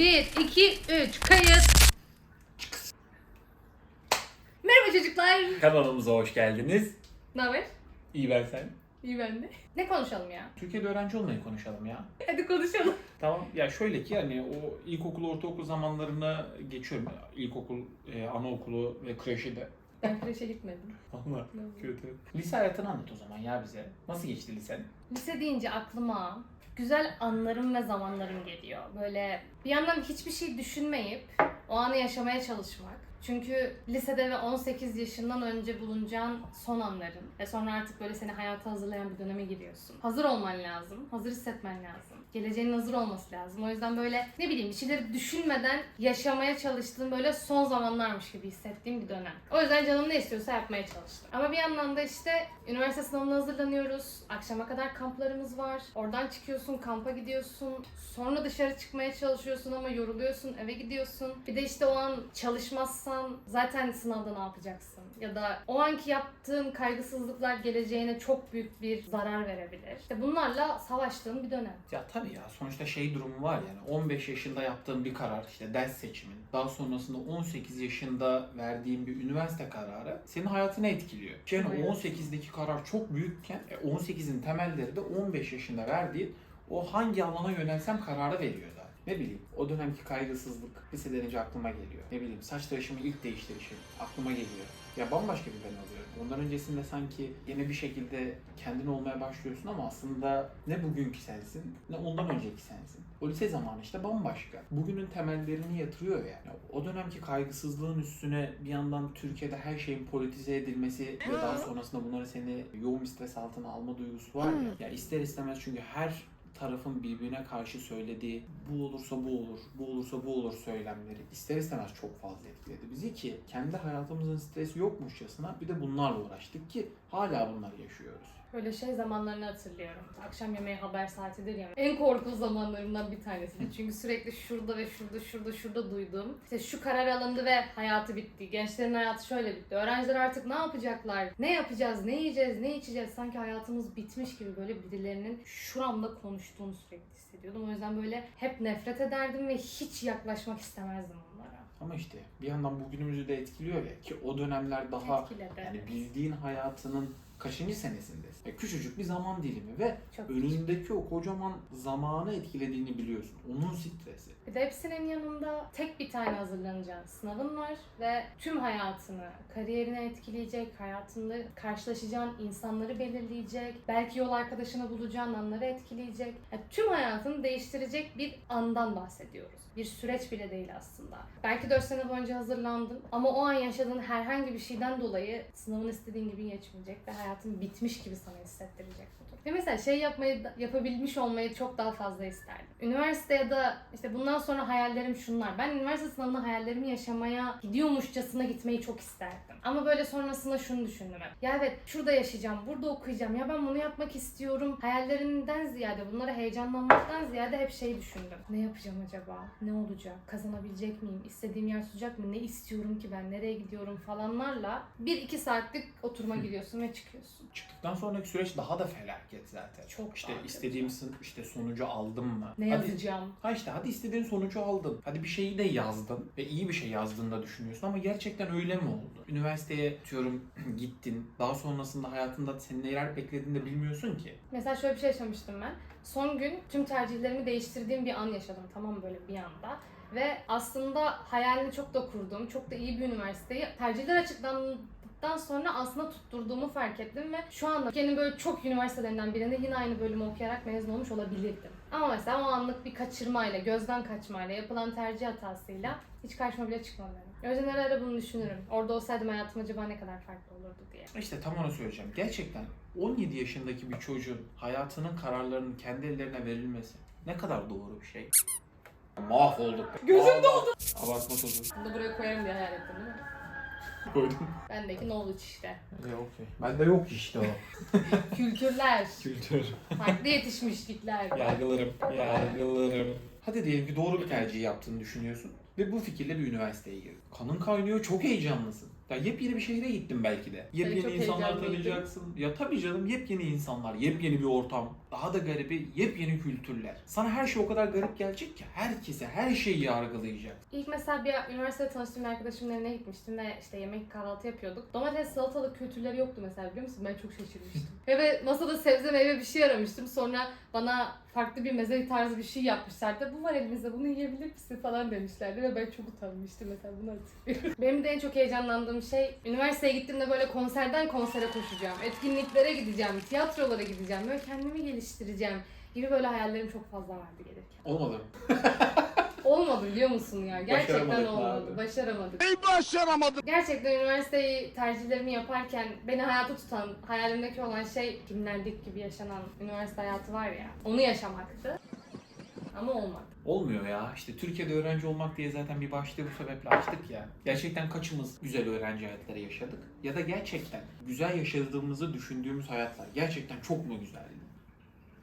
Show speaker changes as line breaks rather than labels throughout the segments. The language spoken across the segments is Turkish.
1, 2, 3. Kayıt. Merhaba çocuklar.
Kanalımıza hoş geldiniz.
Ne haber?
İyi ben sen.
İyi ben de. Ne konuşalım ya?
Türkiye'de öğrenci olmayı konuşalım ya.
Hadi konuşalım.
Tamam. Ya şöyle ki hani o ilkokul, ortaokul zamanlarına geçiyorum. İlkokul, e, anaokulu ve kreşi de.
Ben kreşe gitmedim.
Allah kötü. Lise hayatını anlat o zaman ya bize. Nasıl geçti lisen?
Lise deyince aklıma güzel anlarım ve zamanlarım geliyor. Böyle bir yandan hiçbir şey düşünmeyip o anı yaşamaya çalışmak. Çünkü lisede ve 18 yaşından önce bulunacağın son anların ve sonra artık böyle seni hayata hazırlayan bir döneme giriyorsun. Hazır olman lazım, hazır hissetmen lazım. Geleceğinin hazır olması lazım. O yüzden böyle ne bileyim bir şeyleri düşünmeden yaşamaya çalıştığım böyle son zamanlarmış gibi hissettiğim bir dönem. O yüzden canım ne istiyorsa yapmaya çalıştım. Ama bir yandan da işte üniversite sınavına hazırlanıyoruz. Akşama kadar kamplarımız var. Oradan çıkıyorsun, kampa gidiyorsun. Sonra dışarı çıkmaya çalışıyorsun ama yoruluyorsun, eve gidiyorsun. Bir de işte o an çalışmazsan zaten sınavda ne yapacaksın? Ya da o anki yaptığın kaygısızlıklar geleceğine çok büyük bir zarar verebilir. İşte bunlarla savaştığım bir dönem.
Ya tabii ya sonuçta şey durumu var yani 15 yaşında yaptığın bir karar işte ders seçimin daha sonrasında 18 yaşında verdiğin bir üniversite kararı senin hayatını etkiliyor. Yani
Evet.
18'deki karar çok büyükken e, 18'in temelleri de 15 yaşında verdiğin o hangi alana yönelsem kararı veriyor. Ne bileyim o dönemki kaygısızlık liseden önce aklıma geliyor. Ne bileyim saç tıraşımı ilk değiştirişim aklıma geliyor. Ya bambaşka bir ben alıyorum. Ondan öncesinde sanki yine bir şekilde kendin olmaya başlıyorsun ama aslında ne bugünkü sensin ne ondan önceki sensin. O lise zamanı işte bambaşka. Bugünün temellerini yatırıyor ya. ya o dönemki kaygısızlığın üstüne bir yandan Türkiye'de her şeyin politize edilmesi ve daha sonrasında bunların seni yoğun stres altına alma duygusu var ya. Ya ister istemez çünkü her tarafın birbirine karşı söylediği bu olursa bu olur, bu olursa bu olur söylemleri ister istemez çok fazla etkiledi bizi ki kendi hayatımızın stresi yokmuşçasına bir de bunlarla uğraştık ki hala bunları yaşıyoruz.
Böyle şey zamanlarını hatırlıyorum. Akşam yemeği haber saatidir ya. En korkulu zamanlarımdan bir tanesiydi. Çünkü sürekli şurada ve şurada şurada şurada duydum. İşte şu karar alındı ve hayatı bitti. Gençlerin hayatı şöyle bitti. Öğrenciler artık ne yapacaklar? Ne yapacağız? Ne yiyeceğiz? Ne içeceğiz? Sanki hayatımız bitmiş gibi böyle birilerinin şuramda konuştuğunu sürekli hissediyordum. O yüzden böyle hep nefret ederdim ve hiç yaklaşmak istemezdim onlara.
Ama işte bir yandan bugünümüzü de etkiliyor ya ki o dönemler daha
Etkiledi.
yani bildiğin hayatının kaçıncı senesindesin? E, küçücük bir zaman dilimi ve
Çok
önündeki o kocaman zamanı etkilediğini biliyorsun. Onun stresi.
Bir de hepsinin yanında tek bir tane hazırlanacağın sınavın var ve tüm hayatını, kariyerini etkileyecek, hayatında karşılaşacağın insanları belirleyecek, belki yol arkadaşını bulacağın anları etkileyecek. Yani tüm hayatını değiştirecek bir andan bahsediyoruz. Bir süreç bile değil aslında. Belki 4 sene boyunca hazırlandın ama o an yaşadığın herhangi bir şeyden dolayı sınavın istediğin gibi geçmeyecek ve hayatın bitmiş gibi sana hissettirecek bu durum. Ve mesela şey yapmayı, yapabilmiş olmayı çok daha fazla isterdim. Üniversite ya da işte bundan sonra hayallerim şunlar. Ben üniversite sınavında hayallerimi yaşamaya gidiyormuşçasına gitmeyi çok isterdim. Ama böyle sonrasında şunu düşündüm hep. Ya evet şurada yaşayacağım, burada okuyacağım. Ya ben bunu yapmak istiyorum. Hayallerimden ziyade, bunlara heyecanlanmaktan ziyade hep şey düşündüm. Ne yapacağım acaba? Ne olacak? Kazanabilecek miyim? İstediğim yer tutacak mı? Ne istiyorum ki ben? Nereye gidiyorum falanlarla bir iki saatlik oturma giriyorsun ve çıkıyorsun.
Çıktıktan sonraki süreç daha da felaket zaten.
Çok
işte
daha
istediğim sın- işte sonucu aldım mı?
Ne
Hadi
yazacağım?
Ha işte hadi istediğin sonucu aldın. Hadi bir şeyi de yazdın ve iyi bir şey yazdığını da düşünüyorsun ama gerçekten öyle mi oldu? Üniversiteye diyorum gittin. Daha sonrasında hayatında senin neler beklediğini de bilmiyorsun ki.
Mesela şöyle bir şey yaşamıştım ben. Son gün tüm tercihlerimi değiştirdiğim bir an yaşadım. Tamam böyle bir anda. Ve aslında hayalini çok da kurduğum, çok da iyi bir üniversiteyi tercihler açıklandıktan sonra aslında tutturduğumu fark ettim ve şu anda Türkiye'nin böyle çok üniversitelerinden birinde yine aynı bölümü okuyarak mezun olmuş olabilirdim. Ama mesela o anlık bir kaçırmayla, gözden kaçmayla, yapılan tercih hatasıyla hiç karşıma bile çıkmadı benim. O yüzden ara ara bunu düşünürüm. Orada olsaydım hayatım acaba ne kadar farklı olurdu diye.
İşte tam onu söyleyeceğim. Gerçekten 17 yaşındaki bir çocuğun hayatının kararlarının kendi ellerine verilmesi ne kadar doğru bir şey. Mahvolduk.
Gözüm
doldu. Abartma tozu.
Bunu da buraya koyarım diye hayal ettim değil mi?
Koydum.
Bendeki knowledge işte.
E, okey. Bende yok işte o.
Kültürler,
Kültür.
farklı yetişmişlikler.
Yargılarım. Yargılarım. Hadi diyelim ki doğru bir tercih yaptığını düşünüyorsun. Ve bu fikirle bir üniversiteye girdim. Kanın kaynıyor, çok heyecanlısın. Ya yepyeni bir şehre gittim belki de. Yepyeni
çok
insanlar tanıyacaksın. Ya tabii canım yepyeni insanlar, yepyeni bir ortam. Daha da garibi yepyeni kültürler. Sana her şey o kadar garip gelecek ki herkese her şeyi yargılayacak.
İlk mesela bir üniversitede tanıştığım bir arkadaşımın evine gitmiştim ve işte yemek kahvaltı yapıyorduk. Domates salatalık kültürleri yoktu mesela biliyor musun? Ben çok şaşırmıştım. ve ve masada sebze meyve bir şey aramıştım. Sonra bana farklı bir meze tarzı bir şey yapmışlardı. Bu var elimizde bunu yiyebilir misin falan demişlerdi ve ben çok utanmıştım mesela bunu hatırlıyorum. Benim de en çok heyecanlandığım şey üniversiteye gittiğimde böyle konserden konsere koşacağım. Etkinliklere gideceğim, tiyatrolara gideceğim. Böyle kendimi geliştireceğim gibi böyle hayallerim çok fazla vardı gelirken.
Olmadı.
Olmadı biliyor musun ya? Gerçekten
Başaramadık
olmadı.
abi.
Başaramadık.
Ey başaramadım.
Gerçekten üniversiteyi tercihlerimi yaparken beni hayata tutan, hayalimdeki olan şey filmlerdeki gibi yaşanan üniversite hayatı var ya. Onu yaşamaktı. Ama olmadı.
Olmuyor ya. İşte Türkiye'de öğrenci olmak diye zaten bir başlığı bu sebeple açtık ya. Gerçekten kaçımız güzel öğrenci hayatları yaşadık? Ya da gerçekten güzel yaşadığımızı düşündüğümüz hayatlar gerçekten çok mu güzeldi?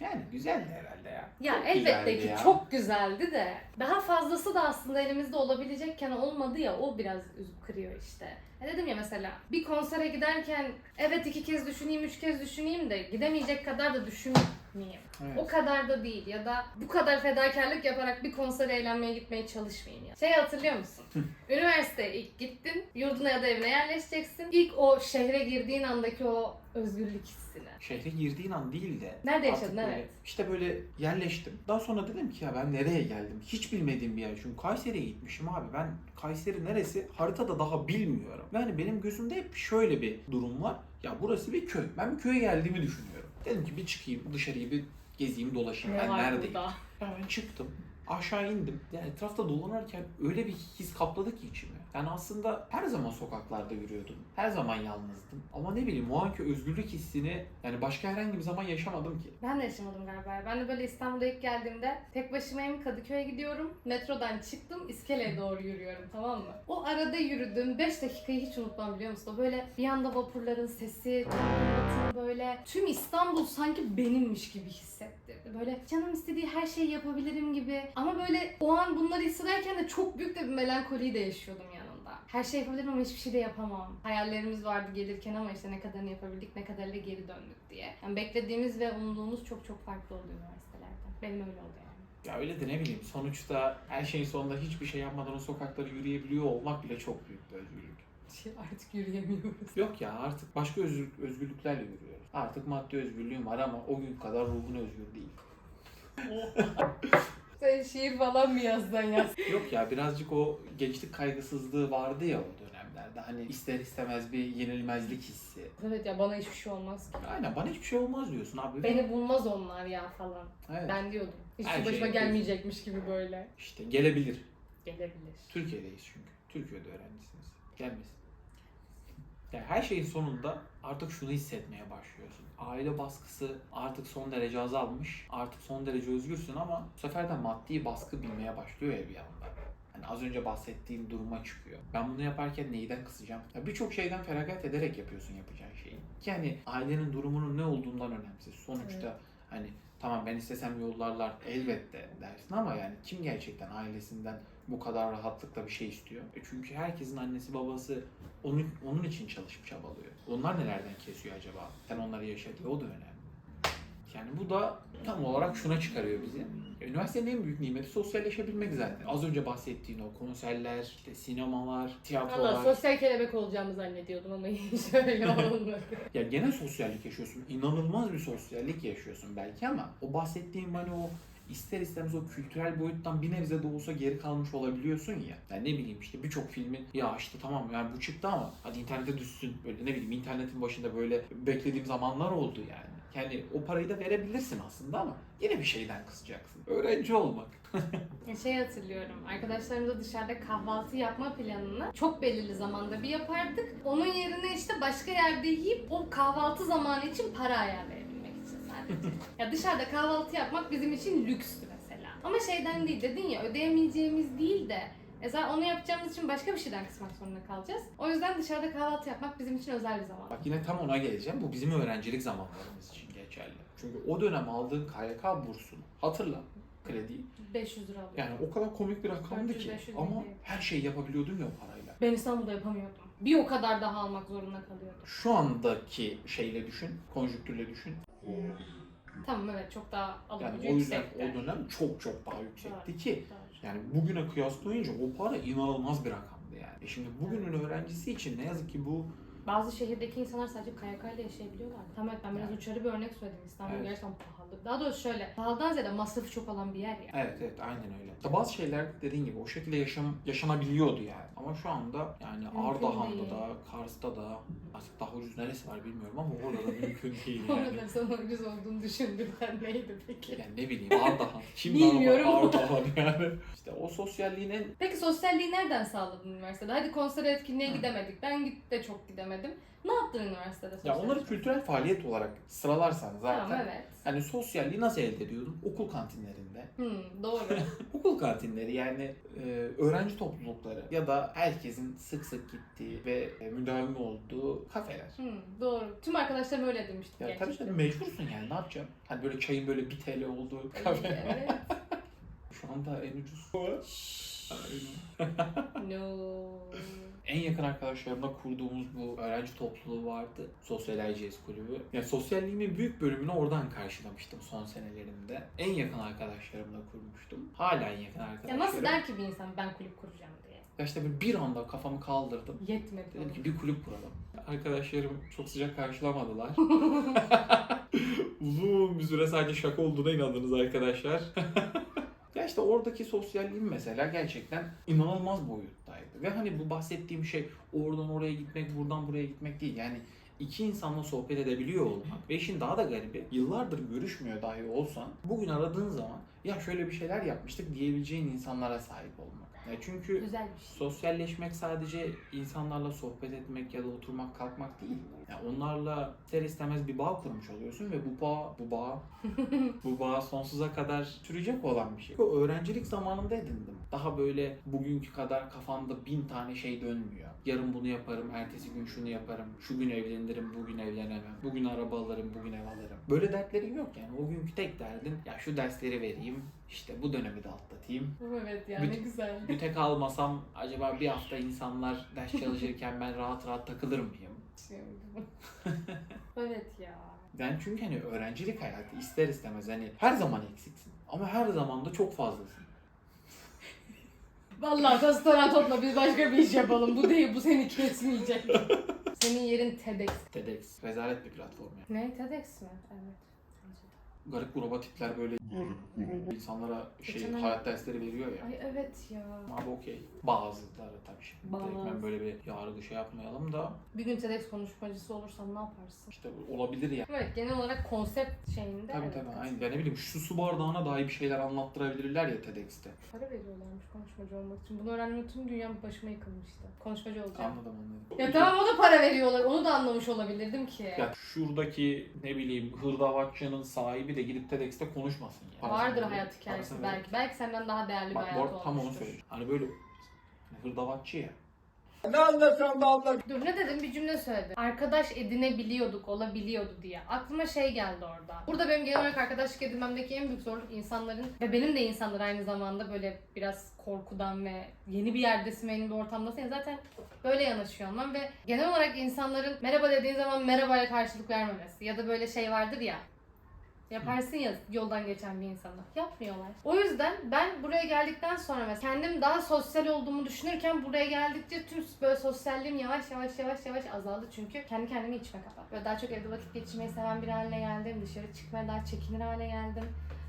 Yani güzeldi herhalde ya.
Ya
Çok
elbette ki
ya.
çok güzeldi de daha fazlası da aslında elimizde olabilecekken olmadı ya o biraz üzüp kırıyor işte. Ya dedim ya mesela bir konsere giderken evet iki kez düşüneyim, üç kez düşüneyim de gidemeyecek kadar da düşünmeyeyim.
Evet.
O kadar da değil ya da bu kadar fedakarlık yaparak bir konsere eğlenmeye gitmeye çalışmayayım ya. Şey hatırlıyor musun? Üniversiteye ilk gittin, yurduna ya da evine yerleşeceksin. İlk o şehre girdiğin andaki o özgürlük hissini.
Şehre girdiğin an değil de
Nerede
artık
yaşadın
böyle-
evet.
İşte böyle yerleştim. Daha sonra dedim ki ya ben nereye geldim? Hiç bilmediğim bir yer. Çünkü Kayseri'ye gitmişim abi. Ben Kayseri neresi haritada daha bilmiyorum. Yani benim gözümde hep şöyle bir durum var. Ya burası bir köy. Ben bir köye geldiğimi düşünüyorum. Dedim ki bir çıkayım dışarıyı bir gezeyim dolaşayım.
Ne
ben neredeyim?
burada?
Ben çıktım. Aşağı indim. Yani etrafta dolanırken öyle bir his kapladı ki içimi. Yani aslında her zaman sokaklarda yürüyordum. Her zaman yalnızdım. Ama ne bileyim o anki özgürlük hissini yani başka herhangi bir zaman yaşamadım ki.
Ben de yaşamadım galiba. Ben de böyle İstanbul'a ilk geldiğimde tek başımayım Kadıköy'e gidiyorum. Metrodan çıktım iskeleye doğru yürüyorum tamam mı? O arada yürüdüğüm 5 dakikayı hiç unutmam biliyor musun? Böyle bir anda vapurların sesi, böyle tüm İstanbul sanki benimmiş gibi hissettirdi. Böyle canım istediği her şeyi yapabilirim gibi. Ama böyle o an bunları hissederken de çok büyük de bir melankoliyi de yaşıyordum yanında. Her şey yapabilirim ama hiçbir şey de yapamam. Hayallerimiz vardı gelirken ama işte ne kadarını yapabildik, ne kadarıyla geri döndük diye. Yani beklediğimiz ve umduğumuz çok çok farklı oldu üniversitelerden. Benim öyle oldu yani.
Ya öyle de ne bileyim sonuçta her şeyin sonunda hiçbir şey yapmadan o sokakları yürüyebiliyor olmak bile çok büyük bir özgürlük.
Şey, artık yürüyemiyoruz.
Yok ya artık başka özgür, özgürlüklerle yürüyoruz. Artık maddi özgürlüğüm var ama o gün kadar ruhun özgür değil.
Sen şiir falan mı yazdan yaz?
Yok ya birazcık o gençlik kaygısızlığı vardı ya o dönemlerde. Hani ister istemez bir yenilmezlik hissi.
evet ya bana hiçbir şey olmaz ki.
Aynen bana hiçbir şey olmaz diyorsun abi.
Beni bulmaz onlar ya falan.
Evet.
Ben diyordum. Hiçbir
Her
şey
şey
başıma
yapıyorsun.
gelmeyecekmiş gibi böyle.
İşte gelebilir.
Gelebilir.
Türkiye'deyiz çünkü. Türkiye'de öğrencisiniz. Gelmesin. Yani her şeyin sonunda artık şunu hissetmeye başlıyorsun. Aile baskısı artık son derece azalmış. Artık son derece özgürsün ama bu sefer de maddi baskı bilmeye başlıyor ya bir anda. Hani az önce bahsettiğim duruma çıkıyor. Ben bunu yaparken neyden kısacağım? Ya Birçok şeyden feragat ederek yapıyorsun yapacağın şeyi. Yani ailenin durumunun ne olduğundan önemsiz. Sonuçta hani tamam ben istesem yollarlar elbette dersin ama yani kim gerçekten ailesinden bu kadar rahatlıkla bir şey istiyor? E çünkü herkesin annesi babası onun, onun için çalışıp çabalıyor. Onlar nelerden kesiyor acaba? Sen onları yaşadığı o da önemli. Yani bu da tam olarak şuna çıkarıyor bizi. Ya Üniversitenin en büyük nimeti sosyalleşebilmek zaten. Az önce bahsettiğin o konserler, işte sinemalar,
Valla
tiyatrolar.
sosyal kelebek olacağımı zannediyordum ama hiç öyle olmadı.
Ya gene sosyallik yaşıyorsun. İnanılmaz bir sosyallik yaşıyorsun belki ama o bahsettiğim hani o ister istemez o kültürel boyuttan bir nebze de olsa geri kalmış olabiliyorsun ya. Yani ne bileyim işte birçok filmin ya işte tamam yani bu çıktı ama hadi internete düşsün. Böyle ne bileyim internetin başında böyle beklediğim zamanlar oldu yani. Yani o parayı da verebilirsin aslında ama yine bir şeyden kısacaksın. Öğrenci olmak.
Şey hatırlıyorum. Arkadaşlarımızla dışarıda kahvaltı yapma planını çok belirli zamanda bir yapardık. Onun yerine işte başka yerde yiyip o kahvaltı zamanı için para sadece. ya dışarıda kahvaltı yapmak bizim için lükstü mesela. Ama şeyden değil dedin ya ödeyemeyeceğimiz değil de zaten onu yapacağımız için başka bir şeyden kısmak zorunda kalacağız. O yüzden dışarıda kahvaltı yapmak bizim için özel bir zaman.
Bak yine tam ona geleceğim. Bu bizim öğrencilik zamanlarımız için geçerli. Çünkü o dönem aldığın KYK bursunu hatırla. krediyi.
500 lira alıyor.
Yani o kadar komik bir rakamdı
400,
ki
500
ama
değil.
her şeyi yapabiliyordun ya o parayla.
Ben İstanbul'da yapamıyordum. Bir o kadar daha almak zorunda kalıyordum.
Şu andaki şeyle düşün, konjüktürle düşün.
Tamam evet çok daha
Yani
alıcı
o yüzden
yüksekti.
o dönem çok çok daha yüksekti
Doğru.
ki
Doğru.
yani bugüne kıyaslayınca o para inanılmaz bir rakamdı yani. E şimdi bugünün öğrencisi için ne yazık ki bu
Bazı şehirdeki insanlar sadece KYK ile yaşayabiliyorlar. Tamam evet ben biraz
Yani.
uçarı bir örnek söyledim. İstanbul
Evet.
gerçekten pahalı. Daha doğrusu şöyle. Pahalıdan ziyade masrafı çok olan bir yer ya.
evet evet aynen öyle. İşte bazı şeyler dediğin gibi o şekilde yaşam yaşanabiliyordu yani. Ama şu anda yani
Mümkün
Ardahan'da
değil.
da, Kars'ta da artık daha ucuz neresi var bilmiyorum ama orada da mümkün değil yani.
Orada sana ucuz olduğunu düşündüren neydi peki?
Yani ne bileyim Ardahan. Kim
Bilmiyorum.
Ardahan yani. İşte o sosyalliğin en
Peki sosyalliği nereden sağladın üniversitede? Hadi konser etkinliğe
Hı.
gidemedik. Ben git de çok gidemedim. Ne yaptın üniversitede sosyal?
ya onları kültürel faaliyet olarak sıralarsan zaten
Tamam evet.
hani sosyalliği nasıl elde ediyordun? Okul kantinlerinde.
Hmm, doğru.
Okul kantinleri yani e, öğrenci toplulukları ya da herkesin sık sık gittiği ve e, müdavimi olduğu kafeler.
hmm, doğru. Tüm arkadaşlarım öyle demişti.
Ya tabii
gerçekten.
canım mecbursun yani ne yapacaksın? Hani böyle çayın böyle 1 TL olduğu kafe.
Evet.
Şu anda en ucuz.
no.
En yakın arkadaşlarımla kurduğumuz bu öğrenci topluluğu vardı. Sosyal ICS kulübü. Yani sosyalliğimin büyük bölümünü oradan karşılamıştım son senelerimde. En yakın arkadaşlarımla kurmuştum. Hala en yakın
Ya
arkadaşlarım.
nasıl der ki bir insan ben kulüp kuracağım diye?
Ya işte böyle bir anda kafamı kaldırdım.
Yetmedi.
Dedim ki bir kulüp kuralım. Arkadaşlarım çok sıcak karşılamadılar. Uzun bir süre sadece şaka olduğuna inandınız arkadaşlar. işte oradaki sosyalliğim mesela gerçekten inanılmaz boyuttaydı. Ve hani bu bahsettiğim şey oradan oraya gitmek, buradan buraya gitmek değil. Yani iki insanla sohbet edebiliyor olmak. Ve işin daha da garibi yıllardır görüşmüyor dahi olsan bugün aradığın zaman ya şöyle bir şeyler yapmıştık diyebileceğin insanlara sahip olmak. Ya çünkü
Güzel bir şey.
Sosyalleşmek sadece insanlarla sohbet etmek ya da oturmak kalkmak değil. Yani onlarla ister istemez bir bağ kurmuş oluyorsun ve bu bağ, bu bağ, bu bağ sonsuza kadar sürecek olan bir şey. O öğrencilik zamanında edindim. Daha böyle bugünkü kadar kafamda bin tane şey dönmüyor. Yarın bunu yaparım, ertesi gün şunu yaparım, şu gün evlenirim, bugün evlenemem, bugün araba alırım, bugün ev alırım. Böyle dertlerin yok yani. O günkü tek derdin ya şu dersleri vereyim, işte bu dönemi de atlatayım,
Evet ya ne güzel.
Bütek almasam acaba bir hafta insanlar ders çalışırken ben rahat rahat takılır mıyım?
evet ya.
Ben çünkü hani öğrencilik hayatı ister istemez hani her zaman eksiksin. Ama her zaman da çok fazlasın.
Vallahi tasarruf topla biz başka bir iş yapalım. Bu değil bu seni kesmeyecek. Senin yerin TEDx.
TEDx rezalet bir platform yani.
Ne TEDx mi? Evet.
Garip gruba tipler böyle insanlara şey
Geçen ay-
hayat dersleri veriyor ya.
Ay evet ya.
Abi okey. Bazıları tabii şimdi.
Bazı.
Direkt ben böyle bir yargı şey yapmayalım da
Bir gün TEDx konuşmacısı olursan ne yaparsın?
işte olabilir ya.
Evet genel olarak konsept şeyinde
Tabii
evet.
tabii aynen. Ya ne bileyim şu su bardağına dahi bir şeyler anlattırabilirler ya TEDx'te.
Para veriyorlarmış konuşmacı olmak için. Bunu öğrendiğimde tüm dünyam başıma yıkılmıştı. Konuşmacı olacağım.
Anladım anladım.
Ya tamam o da para veriyorlar. Onu da anlamış olabilirdim ki.
Ya şuradaki ne bileyim hırdavatçının sahibi de gidip TEDx'te konuşmasın ya.
Vardır
Parasını
hayat
verip-
hikayesi
parasını
belki. Belki senden daha değerli bir
Bak
hayat
arada tam onu söyleyeyim. Hani böyle hırdavatçı ya.
Ne anlatıyorsun be abla?
Dur ne dedim bir cümle söyledim. Arkadaş edinebiliyorduk, olabiliyordu diye. Aklıma şey geldi orada. Burada benim genel olarak arkadaşlık edinmemdeki en büyük zorluk insanların ve benim de insanlar aynı zamanda böyle biraz korkudan ve yeni bir yerdesin ve yeni bir ortamdasın ya zaten böyle yanaşıyor olmam ve genel olarak insanların merhaba dediğin zaman merhabaya karşılık vermemesi ya da böyle şey vardır ya Yaparsın ya yoldan geçen bir insana. Yapmıyorlar. O yüzden ben buraya geldikten sonra mesela kendim daha sosyal olduğumu düşünürken buraya geldikçe tüm böyle sosyalliğim yavaş yavaş yavaş yavaş azaldı. Çünkü kendi kendimi içime kapattım. Böyle daha çok evde vakit geçirmeyi seven bir haline geldim. Dışarı çıkmaya daha çekinir hale geldim.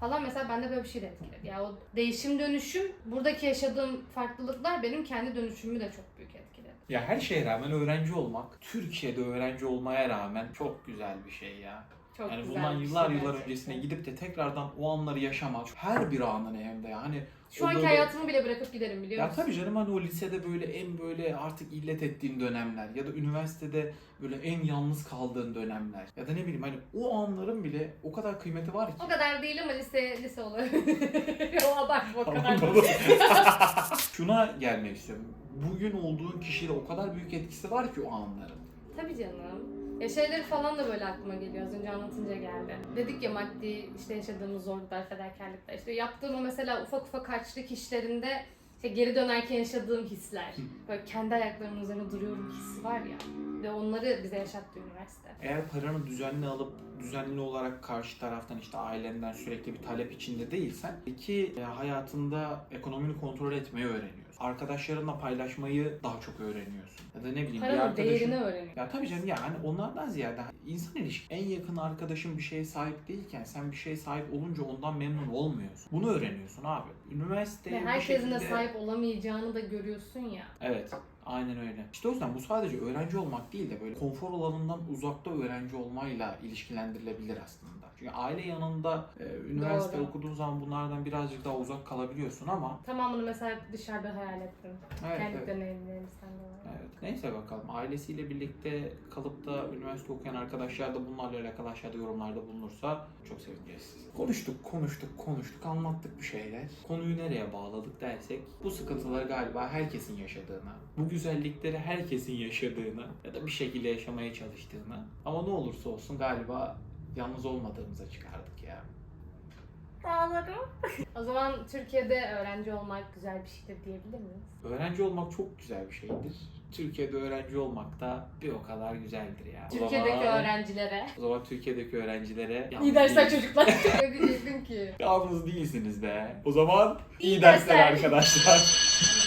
Falan mesela bende böyle bir şey de etkiledi. Ya o değişim dönüşüm, buradaki yaşadığım farklılıklar benim kendi dönüşümümü de çok büyük etkiledi.
Ya her şeye rağmen öğrenci olmak, Türkiye'de öğrenci olmaya rağmen çok güzel bir şey ya.
Çok
yani bundan
şey
yıllar yıllar
gerçekten.
öncesine gidip de tekrardan o anları yaşamak, her bir anını hem de yani
Şu anki
böyle-
hayatımı bile bırakıp giderim biliyor
Ya
musun?
tabii canım hani o lisede böyle en böyle artık illet ettiğin dönemler ya da üniversitede böyle en yalnız kaldığın dönemler ya da ne bileyim hani o anların bile o kadar kıymeti var ki.
O kadar değil ama lise lise olabilir. o abartma o kadar.
Şuna gelmek istiyorum. Bugün olduğun kişide o kadar büyük etkisi var ki o anların.
Tabii canım. Ya şeyleri falan da böyle aklıma geliyor az önce anlatınca geldi. Dedik ya maddi işte yaşadığımız zorluklar, fedakarlıklar. İşte yaptığım o mesela ufak ufak harçlık işlerinde işte geri dönerken yaşadığım hisler. Böyle kendi ayaklarımın üzerine duruyorum hissi var ya. Ve onları bize yaşattı üniversite.
Eğer paranı düzenli alıp düzenli olarak karşı taraftan işte ailenden sürekli bir talep içinde değilsen iki e, hayatında ekonomini kontrol etmeyi öğreniyorsun. Arkadaşlarınla paylaşmayı daha çok öğreniyorsun. Ya da ne bileyim bir
Paranın
arkadaşın...
değerini öğreniyorum.
Ya tabii canım yani onlardan ziyade insan ilişki. En yakın arkadaşın bir şeye sahip değilken sen bir şeye sahip olunca ondan memnun olmuyorsun. Bunu öğreniyorsun abi. Üniversiteye
Ve
bir
herkesin de
şekilde-
sahip olamayacağını da görüyorsun ya.
Evet. Aynen öyle. İşte o yüzden bu sadece öğrenci olmak değil de böyle konfor alanından uzakta öğrenci olmayla ilişkilendirilebilir aslında. Çünkü aile yanında e, üniversite
Doğru.
okuduğun zaman bunlardan birazcık daha uzak kalabiliyorsun ama
Tamamını mesela dışarıda hayal ettim.
evet,
Kendi
evet.
deneyimlerimizden dolayı.
Evet. Neyse bakalım. Ailesiyle birlikte kalıp da üniversite okuyan arkadaşlar da bunlarla alakalı aşağıda yorumlarda bulunursa çok sevineceğiz. Konuştuk, konuştuk, konuştuk, anlattık bir şeyler. Konuyu nereye bağladık dersek bu sıkıntıları galiba herkesin yaşadığına, bu güzellikleri herkesin yaşadığına ya da bir şekilde yaşamaya çalıştığına ama ne olursa olsun galiba yalnız olmadığımıza çıkardık ya.
Ağlarım. o zaman Türkiye'de öğrenci olmak güzel bir şeydir diyebilir miyiz?
Öğrenci olmak çok güzel bir şeydir. Türkiye'de öğrenci olmak da bir o kadar güzeldir ya. O
Türkiye'deki
zaman-
öğrencilere.
O zaman Türkiye'deki öğrencilere
İyi dersler
değil-
çocuklar. Ne diyecektim ki?
Yalnız değilsiniz be. O zaman iyi,
İyi
dersler
dersler.
arkadaşlar.